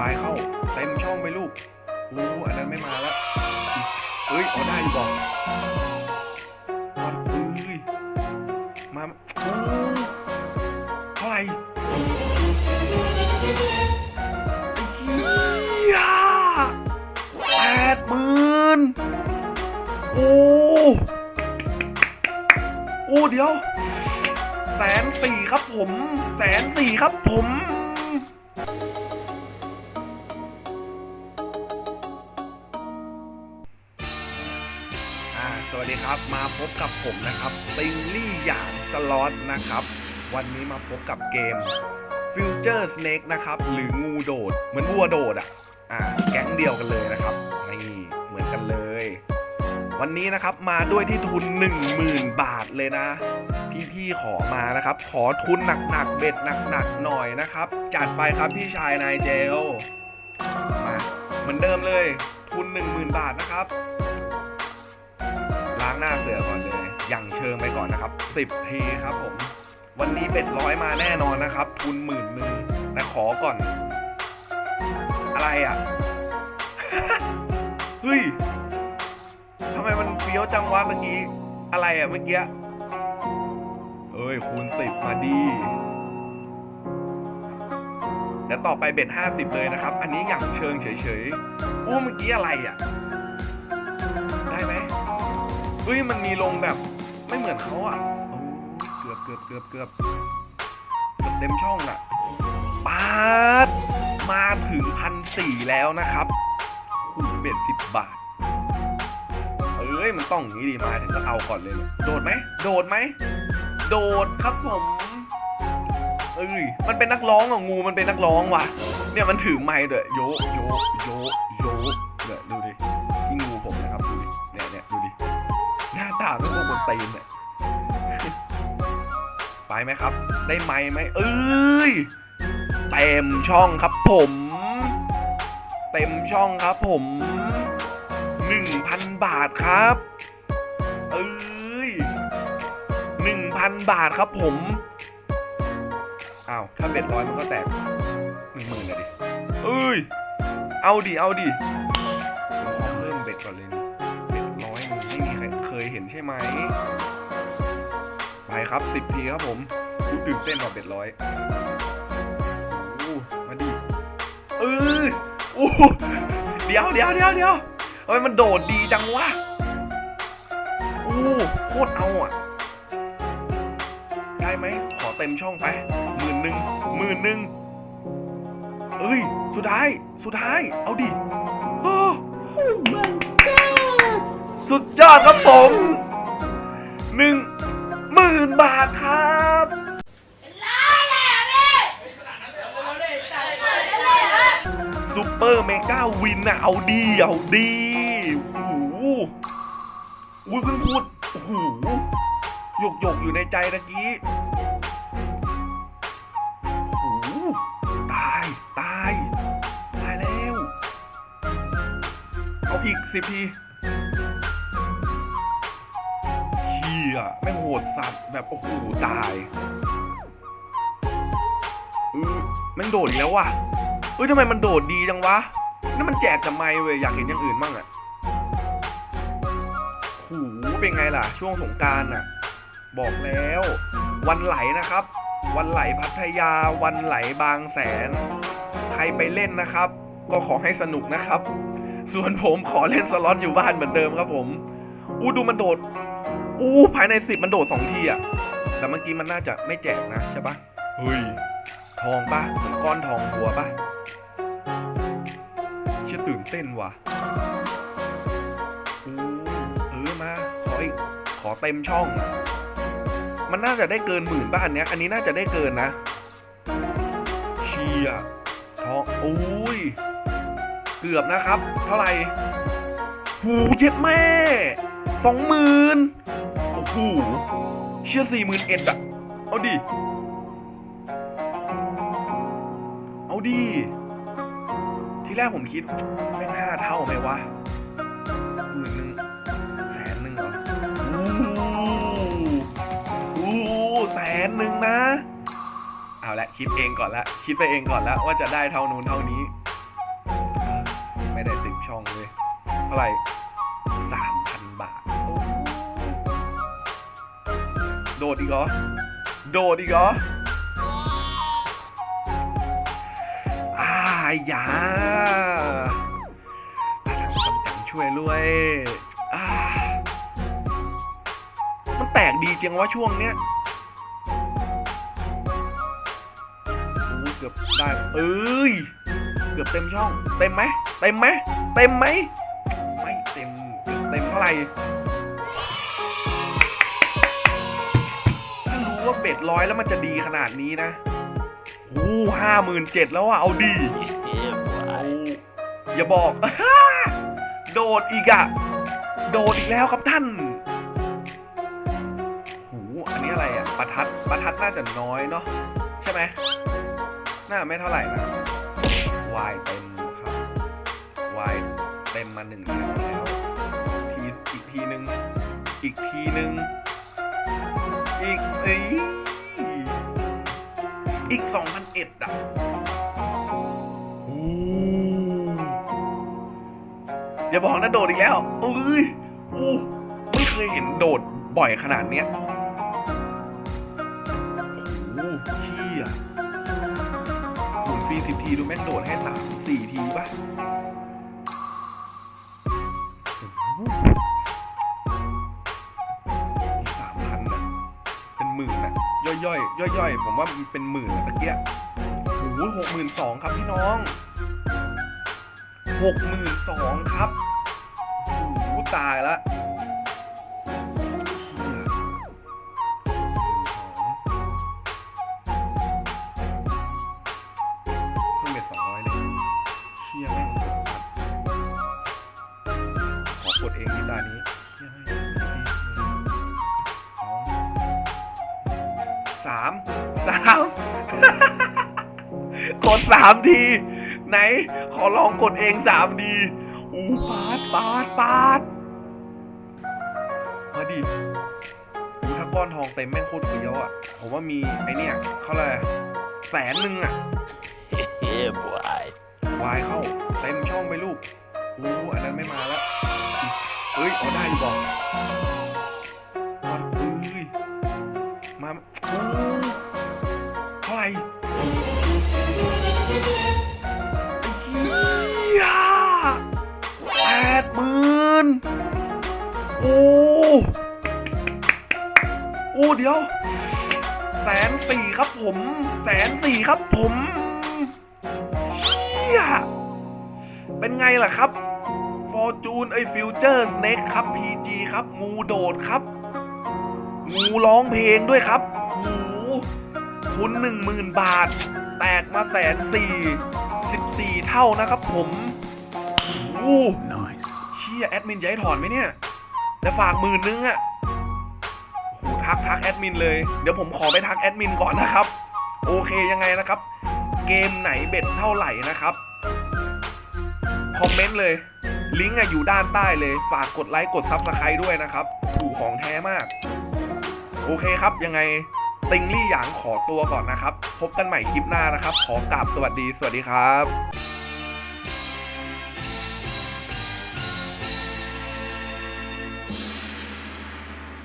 วายเข้า เต็มช่องไปลูกโอ้อันนั้นไม่มาแล้วเอ้ยเอาได้ดีบอกเอ้ยมาอ้เท่าไหร่เฮียแปดหมื่นโอ้โอ้เดี๋ยวแสนสี่ครับผมแสนสี่ครับผม สวัสดีครับ มาพบกับผมนะครับติงลี่หยางสล็อตนะครับ วันนี้มาพบกับเกม Future Snake นะครับ หรืองูโดด เหมือนวัวโดดอะอ่าแก๊งเดียวกันเลยนะครับนี่เหมือนกันเลย วันนี้นะครับมาด้วยที่ทุน 10,000 บาทเลยนะ พี่ๆขอมานะครับ ขอทุนหนักๆเบ็ดหนักๆหน่อยนะครับ จัดไปครับพี่ชายนายเจลมาเหมือนเดิมเลยทุน 10,000 บาทนะครับ ล้างหน้าเสือก่อนเลยอย่างเชิงไปก่อนนะครับ10ทีครับผม วันนี้เบ็ดร้อยมาแน่นอนนะครับ ทุนหมื่นหนึ่งแต่ขอก่อน อะไรอะ เฮ้ยทำไมมันเฟี้ยวจังวะเมื่อกี้ อะไรอะเมื่อกี้เอ้ยคูณสิบมาดีเดี๋ยวต่อไปเบ็ดห้าสิบเลยนะครับ อันนี้อย่างเชิงเฉยๆอู้เมื่อกี้อะไรอะ ฮ้ยมันมีลงแบบไม่เหมือนเขาอะเกือบเกือบเกือบเกือบเกือบเต็มช่องอะปาดมาถึงพันสี่แล้วนะครับคูณเบ็ดสิบบาท เอ้ยมันต้องอย่างนี้ดีมาถึงก็เอาก่อนเลยเนี่ยโดดไหมโดดไหมโดดครับผมเอ้ยมันเป็นนักร้องอะงูมันเป็นนักร้องว่ะ เนี่ยมันถือไม้ด้วยโยโยโยโยเนี่ยดูดิที่งูผมนะครับดูดิเนี่ยเนี่ยดูดิ น้าตาไม่พวกบนตีนเนี่ยไปไหมครับ ได้ไหมไหมเอ้ยเต็มช่องครับผม เต็มช่องครับผมหนึ่งพันบาทครับเอ้ยหนึ่งพันบาทครับผมอ้าวถ้าเบ็ดร้อยมันก็แตกหนึ่งหมื่นเลยดิเอ้ย เอาดิ เอาดิขอเพิ่มเบ็ดก่อนเลย ยเห็นใช่ไหม ไปครับสิบทีครับผมกูตื่นเต้นกว่าเบ็ดร้อยมาดิเออโอ้เดี๋ยวเดี๋ยวเดี๋ยวเดี๋ยวเฮ้ยมันโดดดีจังวะโอ้โคตรเอาอะ ได้ไหม ขอเต็มช่องไปหมื่นหนึ่งหมื่นหนึ่งเอ้ย สุดท้าย สุดท้าย เอาดิอ สุดยอดครับผมหนึ่งหมื่นบาทครับซูเปอร์เมกาวินอะเอาดีเอาดีโอ้โหอุ้ยเพิ่งพูดโอ้โหหยกหยกอยู่ในใจตะกี้โอ้โหตายตาย ตายแล้ว เอาอีกสิบ ทีเฮียแม่งโหดสัตว์แบบโอ้โหตายเออแม่งโดดแล้วว่ะเฮ้ยทำไมมันโดดดีจังวะนี่มันแจกทำไมเว้ยอยากเห็นอย่างอื่นบ้างอะหูเป็นไงล่ะ ช่วงสงการน่ะ บอกแล้ว วันไหลนะครับ วันไหลพัทยา วันไหลบางแสน ใครไปเล่นนะครับ ก็ขอให้สนุกนะครับ ส่วนผมขอเล่นสล็อตอยู่บ้านเหมือนเดิมครับผมอู้ดูมันโดด อู้ภายในสิบมันโดดสองทีอะแต่เมื่อกี้มันน่าจะไม่แจกนะใช่ปะเฮ้ย ทองปะเหมือนก้อนทองบัวปะเชื่อตื่นเต้นว่ะอู้เออมา ขออีก ขอเต็มช่องอะมันน่าจะได้เกินหมื่นบ้านเนี้ย อันนี้น่าจะได้เกินนะ เชียทองโอ้ย เกือบนะครับ เท่าไหร่หูเย็ดแม่สองหมื่น โอ้โหเชื่อสี่หมื่นเอ็ดอะเอาดิ เอาดิ ที่แรกผมคิดไม่งห้าเท่าไหมวะหมื่นหนึ่งแสนหนึ่งเหรออู้อู้แสนหนึ่งนะ เอาละคิดเองก่อนละคิดไปเองก่อนละว่าจะได้เท่านู้นเท่านี้ ไม่ได้ติดช่องเลยเท่าไหร่สามพันบาท โดดอีกเหรอ โดดอีกเหรออายยาอาทำคำจังช่วยด้วยอ่ามันแตกดีจังวะช่วงเนี้ยโอ้เกือบได้ เอ้ย เกือบเต็มช่อง เต็มไหม เต็มไหม เต็มไหม ไม่เต็ม เต็มเท่าไหร่ ว่าเบ็ดร้อยแล้วมันจะดีขนาดนี้นะโอ้ห้าหมื่นเจ็ดแล้วอะเอาดี Yeah, โอ้ boy. อย่าบอก โดดอีกอะโดดอีกแล้วครับท่านโหอันนี้อะไรอะประทัด ประทัดน่าจะน้อยเนาะ ใช่ไหม น่าไม่เท่าไหร่นะ วายเต็มครับ วายเต็มมาหนึ่งแถวแล้ว ทีอีกทีหนึ่งอีกทีหนึ่ง อีกเอ้ยอีกสองพันเอ็ดอะอย่าบอกนะโดดอีกแล้วเอ้ยโอ้ไม่เคยเห็นโดดบ่อยขนาดเนี้ยโอ้เชี่ยหมุนฟรีสิบทีดูแม่งโดดให้สามสี่ทีป่ะ ย่อยย่อยย่อยย่อยๆผมว่ามันเป็นหมื่นอะตะเกียโอ้โหหกหมื่นสองครับพี่น้องหกหมื่นสองครับโอ้โหตายละ กดสามทีไหน ขอลองกดเองสามทีอู้ปาดปาดปาดมาดิอู้ถ้าก้อนทองเต็มแม่งโคตรเฟี้ยวอะ ผมว่ามีไอเนี่ยเขาเลยกอะไรแสนหนึ่งอะ Yeah, boy. วายเข้าเต็มช่องไปลูกอู้อันนั้นไม่มาแล้วเอ้ยเอาได้อยู่บอก เดี๋ยวแสนสี่ครับผมแสนสี่ครับผมเชี่ยเป็นไงล่ะครับ Fortune ไอ้ Future Snake ครับ PG ครับ งูโดดครับ งูร้องเพลงด้วยครับโอ้โหทุนหนึ่งหมื่นบาท แตกมาแสนสี่สิบสี่เท่านะครับผมโอ้โห Nice. เชี่ยแอดมินจะให้ถอนไหมเนี่ยแต่ฝากหมื่นนึงอะโอ้โห ทักทักแอดมินเลย เดี๋ยวผมขอไปทักแอดมินก่อนนะครับ โอเคยังไงนะครับ เกมไหนเบ็ดเท่าไหร่นะครับ คอมเมนต์เลย ลิงก์อะอยู่ด้านใต้เลย ฝากกดไลค์กดซับสไครต์ด้วยนะครับถูกของแท้มาก โอเคครับยังไงติงลี่หยางขอตัวก่อนนะครับ พบกันใหม่คลิปหน้านะครับ ขอกราบสวัสดี สวัสดีครับ